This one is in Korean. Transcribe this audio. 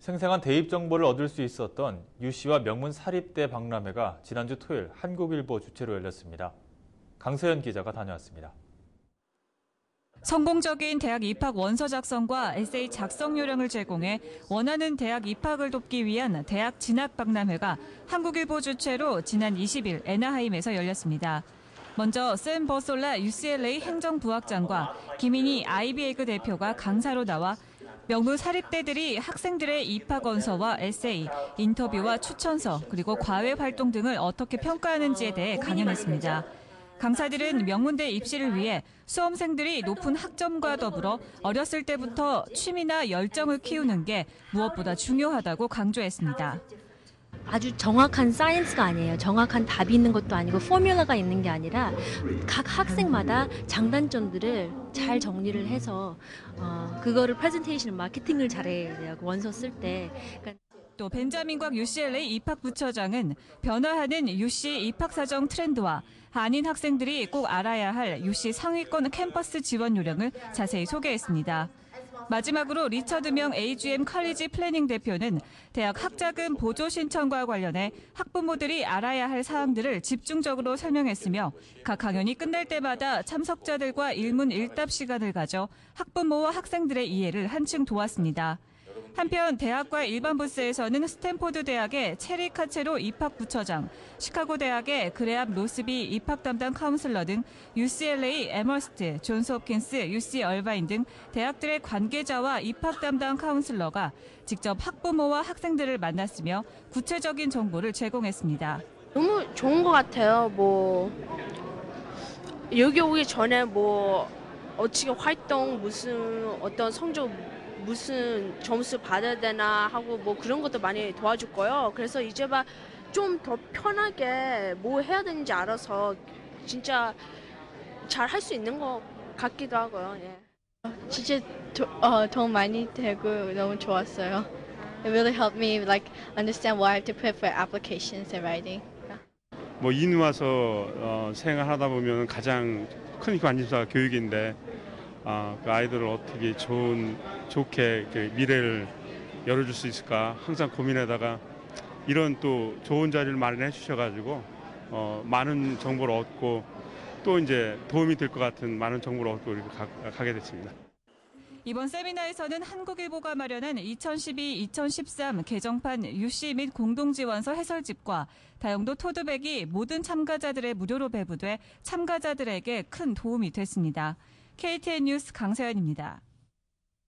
생생한 대입 정보를 얻을 수 있었던 유 씨와 명문 사립대 박람회가 지난주 토요일 한국일보 주최로 열렸습니다. 강세연 기자가 다녀왔습니다. 성공적인 대학 입학 원서 작성과 에세이 작성 요령을 제공해 원하는 대학 입학을 돕기 위한 대학 진학 박람회가 한국일보 주최로 지난 20일 애나하임에서 열렸습니다. 먼저 샘 버솔라 UCLA 행정부학장과 김인희 아이비에그 대표가 강사로 나와 명문 사립대들이 학생들의 입학 원서와 에세이, 인터뷰와 추천서, 그리고 과외 활동 등을 어떻게 평가하는지에 대해 강연했습니다. 강사들은 명문대 입시를 위해 수험생들이 높은 학점과 더불어 어렸을 때부터 취미나 열정을 키우는 게 무엇보다 중요하다고 강조했습니다. 아주 정확한 사이언스가 아니에요. 정확한 답이 있는 것도 아니고 포뮬러가 있는 게 아니라 각 학생마다 장단점들을 잘 정리를 해서 어, 그거를 프레젠테이션 마케팅을 잘해야 돼요. 그 원서 쓸 때. 그러니까 또 벤자민곽 UCLA 입학부처장은 변화하는 UC 입학 사정 트렌드와 한인 학생들이 꼭 알아야 할 UC 상위권 캠퍼스 지원 요령을 자세히 소개했습니다. 마지막으로 리처드명 AGM 칼리지 플래닝 대표는 대학 학자금 보조 신청과 관련해 학부모들이 알아야 할 사항들을 집중적으로 설명했으며 각 강연이 끝날 때마다 참석자들과 일문일답 시간을 가져 학부모와 학생들의 이해를 한층 도왔습니다. 한편 대학과 일반 부스에서는 스탠포드 대학의 체리 카체로 입학 부처장, 시카고 대학의 그레압 로스비 입학 담당 카운슬러 등 UCLA, 에머스트, 존스 홉킨스, UC 얼바인 등 대학들의 관계자와 입학 담당 카운슬러가 직접 학부모와 학생들을 만났으며 구체적인 정보를 제공했습니다. 너무 좋은 것 같아요. 뭐 여기 오기 전에 뭐 어떻게 활동 무슨 어떤 성적 무슨 점수 받아야 되나 하고 뭐 그런 것도 많이 도와줄 거요. 그래서 이제 막 좀 더 편하게 뭐 해야 되는지 알아서 진짜 잘 할 수 있는 것 같기도 하고요. 예. 진짜 도, 어, 도움 많이 되고 너무 좋았어요. It really helped me like understand what I have to put for applications and writing. 뭐 이민 와서 어, 생활하다 보면 가장 큰 관심사가 교육인데 아, 그 아이들을 어떻게 좋은 좋게 그 미래를 열어줄 수 있을까 항상 고민하다가 이런 또 좋은 자리를 마련해 주셔가지고 어, 많은 정보를 얻고 또 이제 도움이 될 것 같은 많은 정보를 얻고 이렇게 가, 가게 됐습니다. 이번 세미나에서는 한국일보가 마련한 2012-2013 개정판 유씨 및 공동지원서 해설집과 다용도 토드백이 모든 참가자들의 무료로 배부돼 참가자들에게 큰 도움이 됐습니다. KTN 뉴스 강세연입니다.